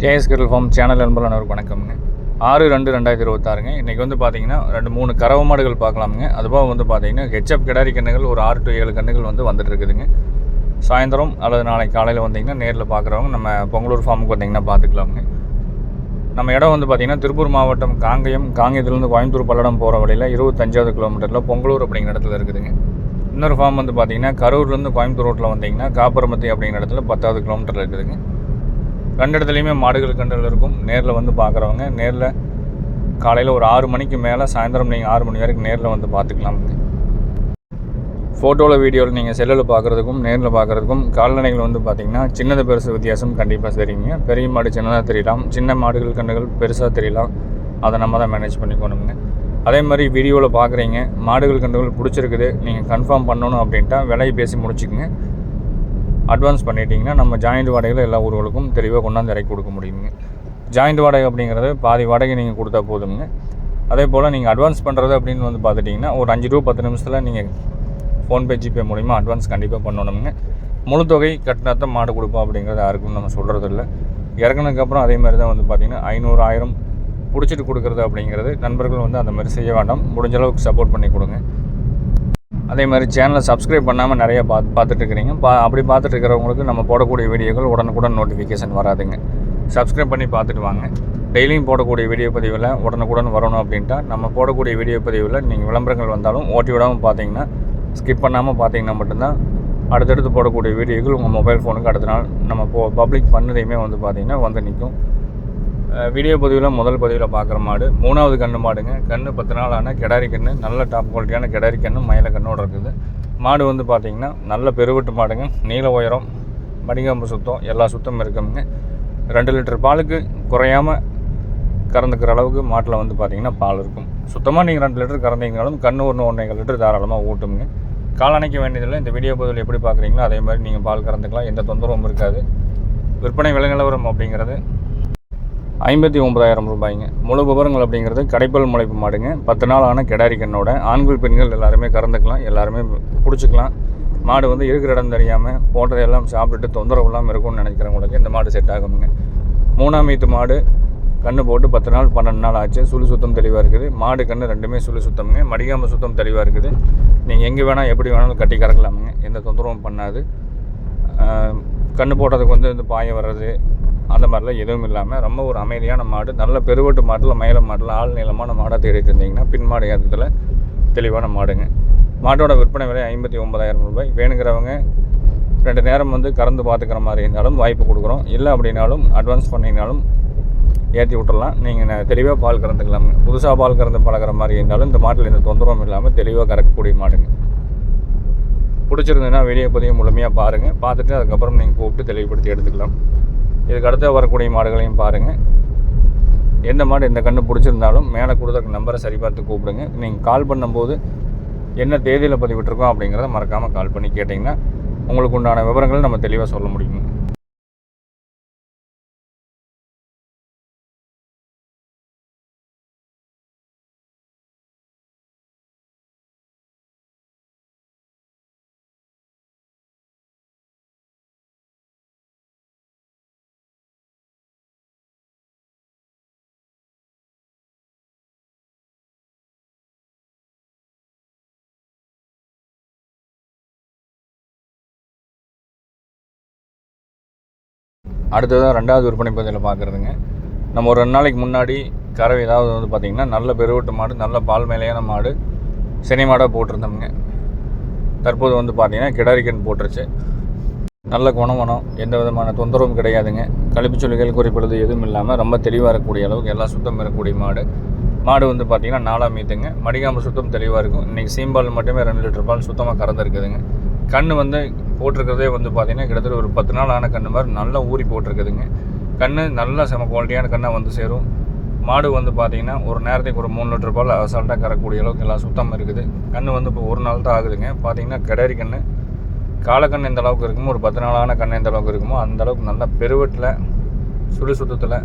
KS grill form channel நண்பர்கள் அனைவருக்கும் வணக்கம்ங்க. ஆறு ரெண்டு ரெண்டாயிரத்தி இருபத்தாறுங்க. இன்றைக்கி வந்து பார்த்திங்கன்னா ரெண்டு மூணு கறவை மாடுகள் பார்க்கலாமுங்க. அதுபோக வந்து பார்த்தீங்கன்னா ஹெச்எப் கிடாரி கண்ணுகள் ஒரு ஆறு டு ஏழு கண்ணுகள் வந்து வந்துட்டு இருக்குதுங்க. சாயந்தரம் அல்லது நாளைக்கு காலையில் வந்தீங்கன்னா நேரில் பார்க்குறவங்க நம்ம பொங்கலூர் ஃபார்முக்கு வந்தீங்கன்னா பார்த்துக்கலாமுங்க நம்ம இடம் வந்து பார்த்திங்கன்னா திருப்பூர் மாவட்டம் காங்கயம் காங்கயத்துலேருந்து கோயம்புத்தூர் பல்லடம் போகிற வழியில் இருபத்தஞ்சாவது கிலோமீட்டரில் பொங்கலூர் அப்படிங்கிற இடத்துல இருக்குதுங்க. இன்னொரு ஃபார்ம் வந்து பார்த்திங்கன்னா கரூர்லேருந்து கோயம்புத்தூர் ரோட்டில் வந்தீங்கன்னா காப்பரமத்தி அப்படிங்கிற இடத்துல பத்தாவது கிலோமீட்டரில் இருக்குதுங்க. ரெண்டு இடத்துலையுமே மாடுகள் கண்டல் இருக்கும். நேரில் வந்து பார்க்குறவங்க நேரில் காலையில் ஒரு ஆறு மணிக்கு மேலே சாயந்தரம் நீங்கள் ஆறு மணி வரைக்கும் நேரில் வந்து பார்த்துக்கலாமுங்க ஃபோட்டோவில் வீடியோவில் நீங்கள் செல்லில் பார்க்குறதுக்கும் நேரில் பார்க்குறதுக்கும் கால்நடைகள் வந்து பார்த்திங்கன்னா சின்னது பெருசு வித்தியாசம் கண்டிப்பாக தெரியுங்க. பெரிய மாடு சின்னதாக தெரியலாம். சின்ன மாடுகள் கண்டுகள் பெருசாக தெரியலாம். அதை நம்ம தான் மேனேஜ் பண்ணிக்கணுங்க. அதே மாதிரி வீடியோவில் பார்க்குறீங்க மாடுகள் கண்டுகள் பிடிச்சிருக்குது நீங்கள் கன்ஃபார்ம் பண்ணணும் அப்படின்ட்டா விலையை பேசி முடிச்சுக்கோங்க. அட்வான்ஸ் பண்ணிட்டீங்கன்னா நம்ம ஜாயிண்ட் வாடகையில் எல்லா ஊர்களுக்கும் தெளிவாக கொண்டாந்து இறக்கி கொடுக்க முடியுங்க. ஜாயிண்ட் வாடகை அப்படிங்கிறது பாதி வாடகை நீங்கள் கொடுத்தா போதுங்க. அதே போல் நீங்கள் அட்வான்ஸ் பண்ணுறது அப்படின்னு வந்து பார்த்துட்டிங்கன்னா ஒரு அஞ்சு ரூபா பத்து நிமிஷத்தில் நீங்கள் ஃபோன்பே ஜிபே மூலிமா அட்வான்ஸ் கண்டிப்பாக பண்ணணுங்க முழு தொகை கட்டினா தான் மாடு கொடுப்போம் அப்படிங்கிறது யாருக்கும் நம்ம சொல்கிறது இல்லை இறக்குனதுக்கப்புறம் அதே மாதிரி தான் வந்து பார்த்திங்கன்னா ஐநூறு ஆயிரம் பிடிச்சிட்டு கொடுக்குறது அப்படிங்கிறது நண்பர்கள் வந்து அந்த மாதிரி செய்ய வேண்டாம். முடிஞ்ச அளவுக்கு சப்போர்ட் பண்ணி கொடுங்க. அதே மாதிரி சேனலை சப்ஸ்கிரைப் பண்ணாமல் நிறைய பார்த்து பார்த்துட்டு இருக்கிறீங்க பா அப்படி பார்த்துட்டு இருக்கிறவங்களுக்கு நம்ம போடக்கூடிய வீடியோக்கள் உடனுக்குடன் நோட்டிஃபிகேஷன் வராதுங்க. சப்ஸ்கிரைப் பண்ணி பார்த்துட்டு வாங்க. டெய்லியும் போடக்கூடிய வீடியோ பதிவில் உடனுக்குடன் வரணும் அப்படின்ட்டா நம்ம போடக்கூடிய வீடியோ பதிவில் நீங்கள் விளம்பரங்கள் வந்தாலும் ஓட்டி விடாமல் பார்த்தீங்கன்னா ஸ்கிப் பண்ணாமல் பார்த்தீங்கன்னா மட்டும்தான் அடுத்தடுத்து போடக்கூடிய வீடியோக்கள் உங்கள் மொபைல் ஃபோனுக்கு அடுத்த நாள் நம்ம போ பப்ளிக் பண்ணதையுமே வந்து பார்த்திங்கன்னா வந்து நிற்கும். வீடியோ பதிவில் முதல் பதிவில் பார்க்குற மாடு. மூணாவது கன்று மாடுங்க. கன்று பத்து நாள் ஆனால் கிடாரி கன்று நல்ல டாப் குவாலிட்டியான கிடாரி கன்று மயில கண்ணோட இருக்குது. மாடு வந்து பார்த்திங்கன்னா நல்ல பெருவெட்டு மாடுங்க. நீல உயரம் மடிகம்பு சுத்தம் எல்லா சுத்தமும் இருக்குங்க. ரெண்டு லிட்டர் பாலுக்கு குறையாமல் கறந்துக்கிற அளவுக்கு மாட்டில் வந்து பார்த்திங்கன்னா பால் இருக்கும். சுத்தமாக நீங்கள் ரெண்டு லிட்டர் கறந்தீங்கனாலும் கன்று ஒன்று ஒன்றரை லிட்டர் தாராளமாக ஊட்டுங்க கால் அணைக்க வேண்டியதில்லை. இந்த வீடியோ பதிவில் எப்படி பார்க்குறீங்களோ அதே மாதிரி நீங்கள் பால் கறந்துக்கலாம். எந்த தொந்தரவும் இருக்காது. விற்பனை விலை நிலவரம் அப்படிங்கிறது ஐம்பத்தி ஒன்பதாயிரம் ரூபாய்ங்க. முழு விவரங்கள் அப்படிங்கிறது கடைப்பல் முளைப்பு மாடுங்க. பத்து நாள் ஆன கிடாரி கண்ணோட ஆண்கள் பெண்கள் எல்லாருமே கறந்துக்கலாம் எல்லாருமே பிடிச்சிக்கலாம். மாடு வந்து இருக்கிற இடம் தெரியாமல் போட்டதெல்லாம் சாப்பிட்டுட்டு தொந்தரவு இல்லாமல் இருக்கும்னு நினைக்கிறவங்களுக்கு இந்த மாடு செட் ஆகுங்க மூணாம் வீத்து மாடு கண்ணு போட்டு பத்து நாள் பன்னெண்டு நாள் ஆச்சு. சுழி சுத்தம் தெளிவாக இருக்குது. மாடு கண்ணு ரெண்டுமே சுழி சுத்தம்ங்க. மடிக்காமல் சுத்தம் தெளிவாக இருக்குது. நீங்கள் எங்கே வேணால் எப்படி வேணாலும் கட்டி கறக்கலாமுங்க. எந்த தொந்தரவும் பண்ணாது. கண்ணு போட்டதுக்கு வந்து இந்த பாயம் வர்றது அந்த மாதிரிலாம் எதுவும் இல்லாமல் ரொம்ப ஒரு அமைதியான மாடு நல்ல பெருவட்டு மாட்டில் மயில மாட்டில் ஆள் நீளமான மாடாக தேடிட்டு இருந்தீங்கன்னா பின் மாடு ஏற்றத்தில் தெளிவான மாடுங்க மாட்டோட விற்பனை விலை ஐம்பத்தி ஒன்பதாயிரம் ரூபாய். வேணுங்கிறவங்க ரெண்டு நேரம் வந்து கறந்து பார்த்துக்கிற மாதிரி இருந்தாலும் வாய்ப்பு கொடுக்குறோம். இல்லை அப்படின்னாலும் அட்வான்ஸ் பண்ணினாலும் ஏற்றி விட்டுறலாம். நீங்கள் தெளிவாக பால் கறந்துக்கலாமுங்க புதுசாக பால் கறந்து பழகுற மாதிரி இருந்தாலும் இந்த மாட்டில் எந்த தொந்தரவும் இல்லாமல் தெளிவாக கறக்கக்கூடிய மாடுங்க. பிடிச்சிருந்ததுன்னா வெளியே பதிவு முழுமையாக பாருங்கள் பார்த்துட்டு அதுக்கப்புறம் நீங்கள் கூப்பிட்டு தெளிவுபடுத்தி எடுத்துக்கலாம். இதுக்கு அடுத்து வரக்கூடிய மாடுகளையும் பாருங்கள் எந்த மாடு எந்த கன்று பிடிச்சிருந்தாலும் மேலே கொடுத்த நம்பரை சரி பார்த்து கூப்பிடுங்க. நீங்கள் கால் பண்ணும்போது என்ன தேதியில் பதிவிட்டிருக்கோம் அப்படிங்கிறத மறக்காமல் கால் பண்ணி கேட்டிங்கன்னா உங்களுக்கு உண்டான விவரங்களை நம்ம தெளிவாக சொல்ல முடியும். அடுத்ததான் ரெண்டாவது விற்பனை பகுதியில் பார்க்குறதுங்க. நம்ம ஒரு ரெண்டு நாளைக்கு முன்னாடி கறவை ஏதாவது வந்து பார்த்திங்கன்னா நல்ல பெருவட்டு மாடு நல்ல பால் மேலையான மாடு சினி மாடாக போட்டிருந்தோம்ங்க. தற்போது வந்து பார்த்திங்கன்னா கிடாரிக்கன் போட்டுருச்சு. நல்ல குணமனம் எந்த விதமான தொந்தரவும் கிடையாதுங்க. கழிப்பு சொல்லிகள் குறிப்பிடுறது எதுவும் இல்லாமல் ரொம்ப தெளிவாக இருக்கக்கூடிய அளவுக்கு எல்லாம் சுத்தம் இருக்கக்கூடிய மாடு. மாடு வந்து பார்த்திங்கன்னா நாலாம் மீத்துங்க. மடிகாம்பு சுத்தம் தெளிவாக இருக்கும். இன்றைக்கி சீம்பால் மட்டுமே ரெண்டு லிட்டர் பால் சுத்தமாக கறந்துருக்குதுங்க. கண் வந்து போட்டிருக்கிறதே வந்து பார்த்திங்கன்னா கிட்டத்தட்ட ஒரு பத்து நாள் ஆன கன்று மாதிரி நல்லா ஊறி போட்டிருக்குதுங்க. கண் நல்லா செம குவாலிட்டியான கண்ணாக வந்து சேரும். மாடு வந்து பார்த்திங்கன்னா ஒரு நேரத்துக்கு ஒரு மூணு லிட்டர் பால் அசால்ட்டாக கறக்கூடிய அளவுக்கு எல்லாம் சுத்தமாக இருக்குது. கண் வந்து இப்போ ஒரு நாள் தான் ஆகுதுங்க. பார்த்திங்கன்னா கிடாரி கன்று காலக்கண் எந்த அளவுக்கு இருக்குமோ ஒரு பத்து நாளான கண் எந்த அளவுக்கு இருக்குமோ அந்த அளவுக்கு நல்லா பெருவெட்டில் சுழி சுத்தத்தில்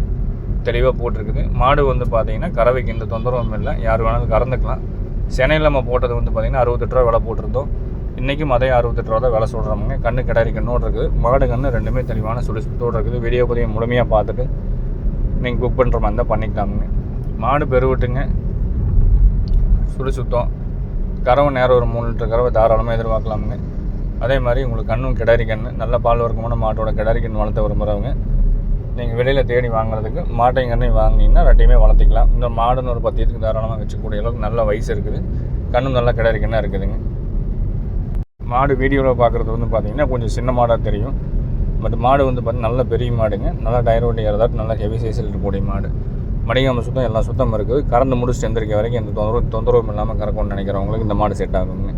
தெளிவாக போட்டிருக்குது. மாடு வந்து பார்த்திங்கன்னா கறவைக்கு எந்த தொந்தரவும் இல்லை. யார் வேணாலும் கறந்துக்கலாம். சென்னையில் நம்ம போட்டது வந்து பார்த்திங்கன்னா அறுபத்தெட்டு ரூபா விலை போட்டிருந்தோம். இன்றைக்கும் அதே அறுபத்தெட்டு ரூபா தான் வேலை சொல்கிறவங்க கண்ணு கிடாரி கண்ணோடு இருக்குது மாடு கண்ணு ரெண்டுமே தெளிவான சுடுசுத்தோடு இருக்குது. வீடியோ பதிவு முழுமையாக பார்த்துட்டு நீங்கள் புக் பண்ணுற மாதிரி இருந்தால் பண்ணிக்கலாமுங்க மாடு பெருவிட்டுங்க சுழி சுத்தம். கறவை நேரம் ஒரு மூணு லிட்டர் கறவை தாராளமாக எதிர்பார்க்கலாமுங்க. அதே மாதிரி உங்களுக்கு கண்ணும் கிடாரி கன்று நல்ல பால் வர்க்கமான மாட்டோட கிடாரி கண் வளர்த்த விரும்புகிறவங்க நீங்கள் வெளியில் தேடி வாங்குறதுக்கு மாட்டையும் கண்ணையும் வாங்கினீங்கன்னா ரெண்டையுமே வளர்த்திக்கலாம். இந்த மாடுன்னு ஒரு பத்து இதுக்கு தாராளமாக வச்சுக்கூடிய அளவுக்கு நல்ல வயசு இருக்குது. கண்ணும் நல்லா கிடாரி கண்ணாக இருக்குதுங்க. மாடு வீடியோவில் பார்க்குறது வந்து பார்த்திங்கன்னா கொஞ்சம் சின்ன மாடாக தெரியும். பட் மாடு வந்து பார்த்தீங்கன்னா நல்ல பெரிய மாடுங்க. நல்லா டயர் ஓட்டி ஏறதாட்டு நல்லா ஹெவி சைஸில் இருக்கக்கூடிய மாடு. மடிகாம சுத்தம் எல்லாம் சுத்தம் இருக்குது. கறந்து முடிச்சு எந்திரிக்க வரைக்கும் எந்த தொந்தரவு தொந்தரவும் இல்லாமல் கறக்கணும்னு நினைக்கிறவங்களுக்கு இந்த மாடு செட் ஆகுங்க.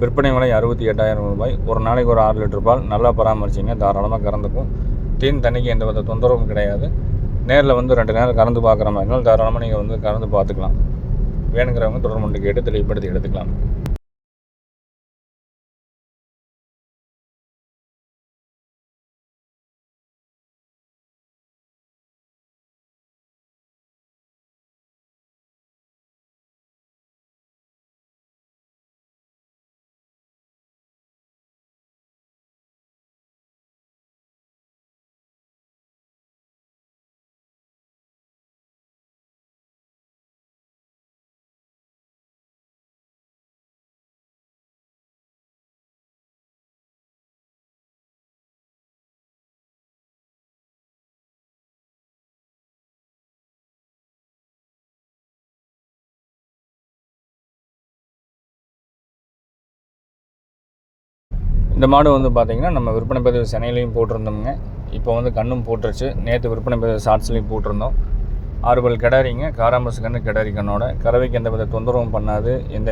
விற்பனை விலை அறுபத்தி எட்டாயிரம் ரூபாய். ஒரு நாளைக்கு ஒரு ஆறு லிட்டர் பால் நல்லா பராமரிச்சிங்க தாராளமாக கறந்துக்கும். தீன் தண்ணிக்கு எந்த வித தொந்தரவும் கிடையாது. நேரில் வந்து ரெண்டு நேரம் கறந்து பார்க்குற மாதிரி இருந்தாலும் தாராளமாக நீங்கள் வந்து கறந்து பார்த்துக்கலாம். வேணுங்கிறவங்க தொடர்பு கேட்டு தெளிவுபடுத்தி எடுத்துக்கலாம். இந்த மாடு வந்து பார்த்திங்கன்னா நம்ம விற்பனை பதிவு சென்னையிலையும் போட்டிருந்தோம்ங்க. இப்போ வந்து கண்ணும் போட்டுருச்சு. நேற்று விற்பனை பதிவு ஷார்ட்ஸ்லையும் போட்டிருந்தோம். ஆறுபல் கிடாரிங்க காராம்பஸ் கண்ணு கிடாரி கண்ணோட. கறவைக்கு எந்த வித தொந்தரவும் பண்ணாது. எந்த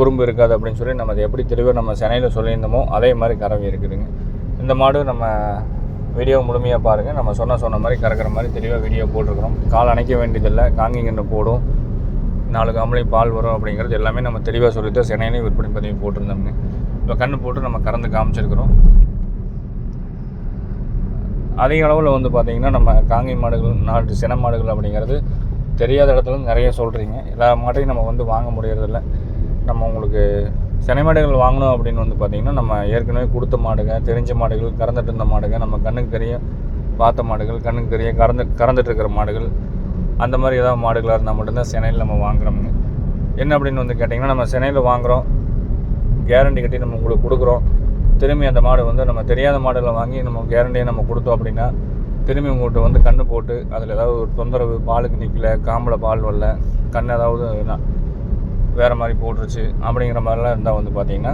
குறும்பு இருக்காது அப்படின்னு சொல்லி நம்ம அதை எப்படி தெளிவாக நம்ம சென்னையில் சொல்லியிருந்தோமோ அதே மாதிரி கறவை இருக்குதுங்க. இந்த மாடு நம்ம வீடியோ முழுமையாக பாருங்கள் நம்ம சொன்ன சொன்ன மாதிரி கறக்கிற மாதிரி தெளிவாக வீடியோ போட்டிருக்கிறோம். கால் அணைக்க வேண்டியதில்லை. காங்கிங்கன்று போடும். நாலு காம்பளை பால் வரும் அப்படிங்கிறது எல்லாமே நம்ம தெளிவாக சொல்லிட்டு சென்னையிலையும் விற்பனை பதிவு போட்டிருந்தோம் இப்போ கண்ணு போட்டு நம்ம கறந்து காமிச்சிருக்கிறோம். அதிக அளவில் வந்து பார்த்திங்கன்னா நம்ம காங்கை மாடுகள் நாட்டு சின மாடுகள் அப்படிங்கிறது தெரியாத இடத்துல நிறைய சொல்கிறீங்க எல்லா மாட்டையும் நம்ம வந்து வாங்க முடியறதில்ல. நம்ம உங்களுக்கு சினை மாடுகள் வாங்கணும் அப்படின்னு வந்து பார்த்திங்கன்னா நம்ம ஏற்கனவே கொடுத்த மாடுங்க தெரிஞ்ச மாடுகள் கறந்துட்டு இருந்த மாடுங்க நம்ம கண்ணுக்கு தெரிய பார்த்த மாடுகள் கண்ணுக்கு தெரிய கறந்து கறந்துட்டு இருக்கிற மாடுகள் அந்த மாதிரி ஏதாவது மாடுகளாக இருந்தால் மட்டும்தான் சென்னையில் நம்ம வாங்குறோமுங்க என்ன அப்படின்னு வந்து கேட்டிங்கன்னா நம்ம சென்னையில் வாங்குகிறோம் கேரண்டி கட்டி நம்ம உங்களுக்கு கொடுக்குறோம். திரும்பி அந்த மாடு வந்து நம்ம தெரியாத மாடுகளை வாங்கி நம்ம கேரண்டியை நம்ம கொடுத்தோம் அப்படின்னா திரும்பி உங்கள்கிட்ட வந்து கண்ணு போட்டு அதில் ஏதாவது ஒரு தொந்தரவு பாலுக்கு நிற்கல காம்பில் பால் வரல கண் ஏதாவது வேறு மாதிரி போட்டுருச்சு அப்படிங்கிற மாதிரிலாம் இருந்தால் வந்து பார்த்திங்கன்னா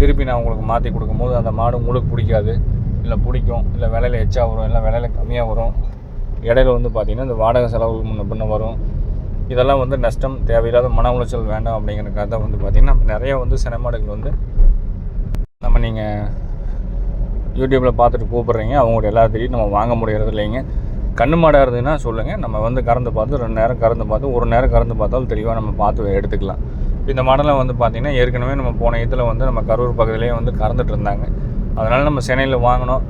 திருப்பி நான் உங்களுக்கு மாற்றி கொடுக்கும்போது அந்த மாடு உங்களுக்கு பிடிக்காது. இல்லை பிடிக்கும் இல்லை விலையில எச்சா வரும் இல்லை விலையில கம்மியாக வரும். இடையில வந்து பார்த்திங்கன்னா இந்த வாடகை செலவு முன்ன பின்ன வரும். இதெல்லாம் வந்து நஷ்டம் தேவையில்லாத மன உளைச்சல் வேண்டாம் அப்படிங்கிறக்காக தான் வந்து பார்த்திங்கன்னா நிறைய வந்து சினிமாடுகள் வந்து நம்ம நீங்கள் யூடியூப்பில் பார்த்துட்டு கூப்பிட்றீங்க. அவங்களோட எல்லாத்தையும் நம்ம வாங்க முடியறது இல்லைங்க. கண்ணு மாடாக இருந்ததுன்னா சொல்லுங்கள் நம்ம வந்து கறந்து பார்த்து ரெண்டு நேரம் கறந்து பார்த்து ஒரு நேரம் கறந்து பார்த்தாலும் தெளிவாக நம்ம பார்த்து எடுத்துக்கலாம். இந்த மாடலை வந்து பார்த்திங்கன்னா ஏற்கனவே நம்ம போன இதில் வந்து நம்ம கரூர் பகுதியிலேயே வந்து கறந்துட்டு இருந்தாங்க. அதனால் நம்ம சென்னையில் வாங்கினோம்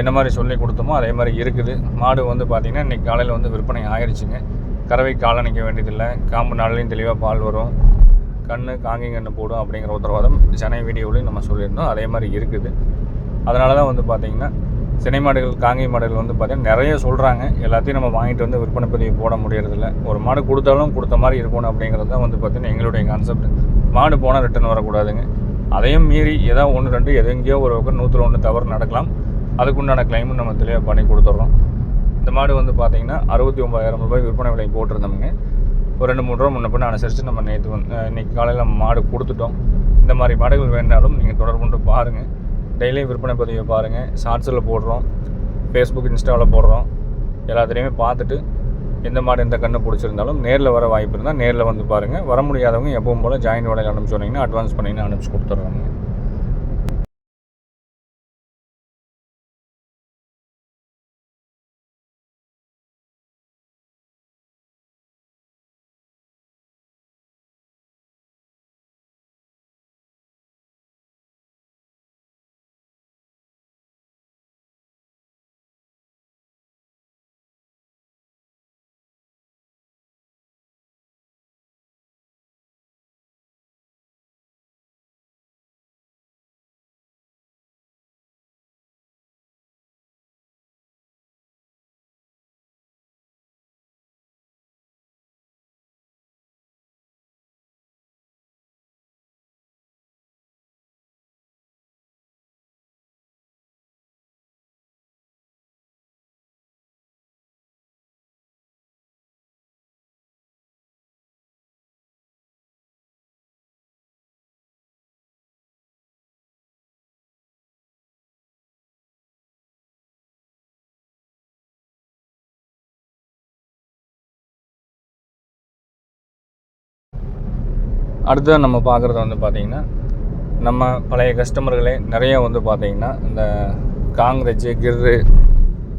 என்ன மாதிரி சொல்லி கொடுத்தோமோ அதே மாதிரி இருக்குது. மாடு வந்து பார்த்திங்கன்னா இன்றைக்கி காலையில் வந்து விற்பனை ஆயிடுச்சுங்க கறவை காலணிக்க வேண்டியதில்லை. காம்பு நாள்லையும் தெளிவாக பால் வரும். கண் காங்கி கண்ணு போடும் அப்படிங்கிற உத்தரவாதம் சென்னை வீடியோவிலையும் நம்ம சொல்லியிருந்தோம். அதே மாதிரி இருக்குது. அதனால தான் வந்து பார்த்திங்கன்னா சினை மாடுகள் காங்கி மாடுகள் வந்து பார்த்திங்கன்னா நிறைய சொல்கிறாங்க எல்லாத்தையும் நம்ம வாங்கிட்டு வந்து விற்பனை பதிவு போட முடியறதில்ல. ஒரு மாடு கொடுத்தாலும் கொடுத்த மாதிரி இருக்கணும் அப்படிங்கிறது தான் வந்து பார்த்திங்கன்னா எங்களுடைய கான்செப்ட் மாடு போனால் ரிட்டர்ன் வரக்கூடாதுங்க. அதையும் மீறி ஏதோ ஒன்று ரெண்டு எது எங்கேயோ ஒரு பக்கம் நூற்றில் ஒன்று தவறு நடக்கலாம். அதுக்குண்டான கிளைமும் நம்ம தெளிவாக பண்ணி கொடுத்துட்றோம் இந்த மாடு வந்து பார்த்திங்கன்னா அறுபத்தி ஒம்பதாயிரம் ரூபாய் விற்பனை விலை போட்டிருந்தோமுங்க ஒரு ரெண்டு மூணு ரூபா முன்ன பின்ன அனுசரித்து நம்ம நேற்று வந்து இன்றைக்கி இன்னைக்கு காலையில் நம்ம மாடு கொடுத்துட்டோம். இந்த மாதிரி மாடுகள் வேண்டாலும் நீங்கள் தொடர்பு கொண்டு பாருங்கள் டெய்லியும் விற்பனை பதிவை பாருங்கள் ஷார்ட்ஸில் போடுறோம். ஃபேஸ்புக் இன்ஸ்டாவில் போடுறோம். எல்லாத்துலேயுமே பார்த்துட்டு எந்த மாடு எந்த கண்ணு பிடிச்சிருந்தாலும் நேரில் வர வாய்ப்பு இருந்தால் நேரில் வந்து பாருங்கள் வர முடியாதவங்க எப்பவும் போல் ஜாயின் விலையில் அனுப்பிச்சு சொன்னீங்கன்னா அட்வான்ஸ் பண்ணிங்கன்னா அனுப்பிச்சு கொடுத்துட்றாங்க. அடுத்து நம்ம பார்க்குறது வந்து பார்த்திங்கன்னா நம்ம பழைய கஸ்டமர்களே நிறைய வந்து பார்த்திங்கன்னா இந்த காங்கிரஜ் கிர்ரு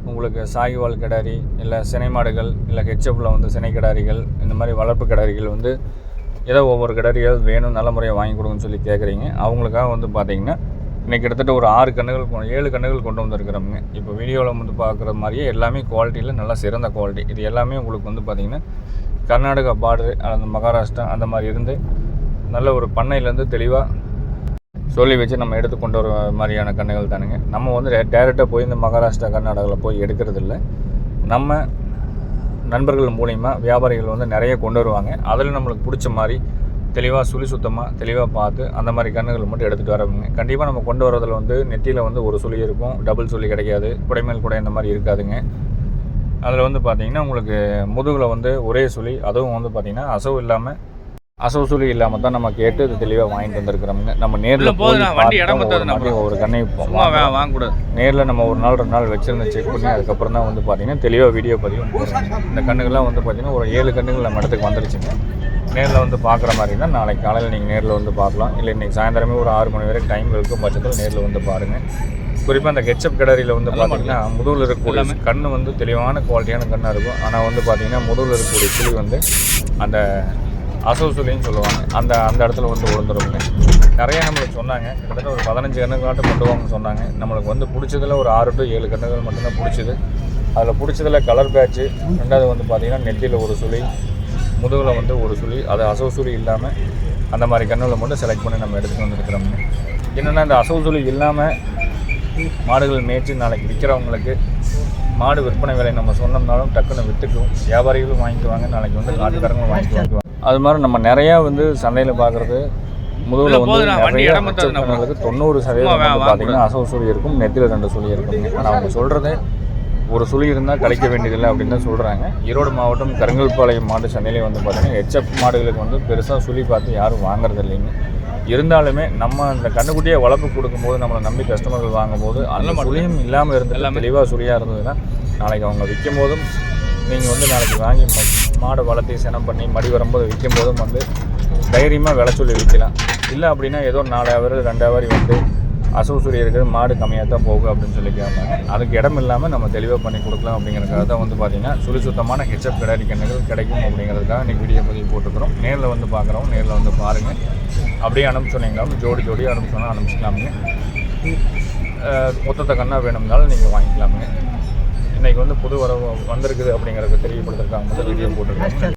உங்களுக்கு சாகிவால் கிடாரி இல்லை சினை மாடுகள் இல்லை ஹெச்எஃப்பில் வந்து சினை கிடாரிகள் இந்த மாதிரி வளர்ப்பு கிடாரிகள் வந்து ஏதோ ஒவ்வொரு கிடாரிகள் வேணும் நல்ல முறையாக வாங்கி கொடுங்கன்னு சொல்லி கேட்குறீங்க அவங்களுக்காக வந்து பார்த்திங்கன்னா இன்றைக்கி கிட்டத்தட்ட ஒரு ஆறு கண்ணுகள் கொ- ஏழு கண்ணுகள் கொண்டு வந்திருக்கிறோமுங்க. இப்போ வீடியோவில் வந்து பார்க்குற மாதிரியே எல்லாமே குவாலிட்டியில் நல்லா சிறந்த குவாலிட்டி இது எல்லாமே உங்களுக்கு வந்து பார்த்திங்கன்னா கர்நாடகா பார்டரு அந்த மகாராஷ்டிரா அந்த மாதிரி இருந்து நல்ல ஒரு பண்ணையிலேருந்து தெளிவாக சொல்லி வச்சு நம்ம எடுத்து கொண்டு வர மாதிரியான கண்ணுகள் தானுங்க. நம்ம வந்து டேரெக்டாக போய் இந்த மகாராஷ்டிரா கர்நாடகாவில் போய் எடுக்கிறது இல்லை நம்ம நண்பர்கள் மூலிமா வியாபாரிகள் வந்து நிறைய கொண்டு வருவாங்க. அதில் நம்மளுக்கு பிடிச்ச மாதிரி தெளிவாக சுழி சுத்தமாக தெளிவாக பார்த்து அந்த மாதிரி கண்ணுகள் மட்டும் எடுத்துகிட்டு வரவங்க. கண்டிப்பாக நம்ம கொண்டு வரதில் வந்து நெத்தியில் வந்து ஒரு சுழி இருக்கும் டபுள் சுழி கிடைக்காது குடைமேல் குடை இந்த மாதிரி இருக்காதுங்க. அதில் வந்து பார்த்தீங்கன்னா உங்களுக்கு முதுகில் வந்து ஒரே சுழி அதுவும் வந்து பார்த்திங்கன்னா அசவு இல்லாமல் அசவு சுழி இல்லாமல் தான் நம்ம கேட்டு இது தெளிவாக வாங்கிட்டு வந்திருக்கிறோமுங்க நம்ம நேரில் போய் வண்டி இடம் பார்த்து ஒவ்வொரு கண்ணை வாங்கக்கூடாது. நேரில் நம்ம ஒரு நாள் ரெண்டு நாள் வச்சிருந்து செக் பண்ணி அதுக்கப்புறம் தான் வந்து பார்த்தீங்கன்னா தெளிவாக வீடியோ போடுறாங்க இந்த கண்ணுகள்லாம் வந்து பார்த்தீங்கன்னா ஒரு ஏழு கண்ணுகள் நம்ம இடத்துக்கு வந்துருச்சுங்க. நேரில் வந்து பார்க்குற மாதிரி தான் நாளைக்கு காலையில் நீங்கள் நேரில் வந்து பார்க்கலாம். இல்லை இன்றைக்கி சாயந்தரமே ஒரு ஆறு மணி வரைக்கும் டைம் இருக்கும் பட்சத்தில் நேரில் வந்து பாருங்கள் குறிப்பாக அந்த கெச்சப் கடரியில் வந்து பார்த்தீங்கன்னா முதுகில் இருக்கக்கூடிய கண்ணு வந்து தெளிவான குவாலிட்டியான கண்ணாக இருக்கும். ஆனால் வந்து பார்த்தீங்கன்னா முதுகில் இருக்கக்கூடிய சுழி வந்து அந்த அசோசுலின்னு சொல்லுவாங்க. அந்த அந்த இடத்துல வந்து விழுந்துருங்க நிறைய நம்மளுக்கு சொன்னாங்க. கிட்டத்தட்ட ஒரு பதினஞ்சு கண்ணுகளாட்டம் கொண்டு வாங்க சொன்னாங்க. நம்மளுக்கு வந்து பிடிச்சதில் ஒரு ஆறு டு ஏழு கண்ணுகள் மட்டும்தான் பிடிச்சது. அதில் பிடிச்சதில் கலர் பேட்ச்சு ரெண்டாவது வந்து பார்த்திங்கன்னா நெத்தியில் ஒரு சுழி முதுகில் வந்து ஒரு சுழி அது அசவு சுழி இல்லாமல் அந்த மாதிரி கண்ணுகளை மட்டும் செலக்ட் பண்ணி நம்ம எடுத்துகிட்டு வந்துருக்கிறோம் என்னென்னா இந்த அசவு சுழி இல்லாமல் மாடுகள் மேய்ச்சி நாளைக்கு விற்கிறவங்களுக்கு மாடு விற்பனை விலை நம்ம சொன்னோம்னாலும் டக்குன்னு விற்றுக்கும் வியாபாரிகளும் வாங்கிக்குவாங்க. நாளைக்கு வந்து காட்டுக்காரங்களும் வாங்கிக்குவாங்க. அது மாதிரி நம்ம நிறையா வந்து சந்தையில் பார்க்குறது. முதுகில் வந்து நிறைய. நட்சத்திரங்களுக்கு தொண்ணூறு சதவீதம் பார்த்தீங்கன்னா அசவு சுழி இருக்கும் நெத்தியில் ரெண்டு சுழி இருக்குங்க ஆனால் அவங்க சொல்கிறது ஒரு சுழி இருந்தால் கழிக்க வேண்டியதில்லை அப்படின்னு தான் சொல்கிறாங்க ஈரோடு மாவட்டம் கருங்கல்பாளையம் மாட்டு சந்தையிலே வந்து பார்த்தீங்கன்னா ஹெச்எஃப் மாடுகளுக்கு வந்து பெருசாக சுழி பார்த்து யாரும் வாங்குறது இல்லைங்க. இருந்தாலுமே நம்ம அந்த கண்ணுக்குட்டியை வளர்ப்பு கொடுக்கும்போது நம்மளை நம்பி கஸ்டமர்கள் வாங்கும்போது அந்த சுழியும் இல்லாமல் இருந்தது தெளிவாக சுழியாக இருந்ததுன்னா நாளைக்கு அவங்க விற்கும் போதும் நீங்கள் வந்து நாளைக்கு வாங்கி மாடை வளர்த்தி சினம் பண்ணி மடி வரும்போது விற்கும் போதும் வந்து தைரியமாக விலை சொல்லி விற்கலாம் இல்லை அப்படின்னா ஏதோ நாலு அவர் ரெண்டு அவர் வந்து அசவு சுழி இருக்கிறது மாடு கம்மியாக தான் போகும் அப்படின்னு சொல்லிக்காமல் அதுக்கு இடம் இல்லாமல் நம்ம தெளிவாக பண்ணி கொடுக்கலாம் அப்படிங்கிறதுக்காக தான் வந்து பார்த்தீங்கன்னா சுழி சுத்தமான ஹெச்எப் கிடாரி கண்ணுகள் கிடைக்கும் அப்படிங்கிறதுக்காக இன்றைக்கி வீடியோ பதிவு போட்டுக்கிறோம் நேரில் வந்து பார்க்குறோம் நேரில் வந்து பாருங்கள் அப்படியே அனுப்பிச்சோன்னீங்களாம் ஜோடி ஜோடி அனுப்பிச்சோன்னா அனுப்பிச்சிக்கலாமுங்க. மொத்தத்தை கண்ணா வேணும்னாலும் நீங்கள் வாங்கிக்கலாமுங்க. இன்னைக்கு வந்து புது வரவு வந்திருக்குது அப்படிங்கிறத தெரியப்படுத்திருக்காங்க. முதல் வீடியோ போட்டுருக்காங்க.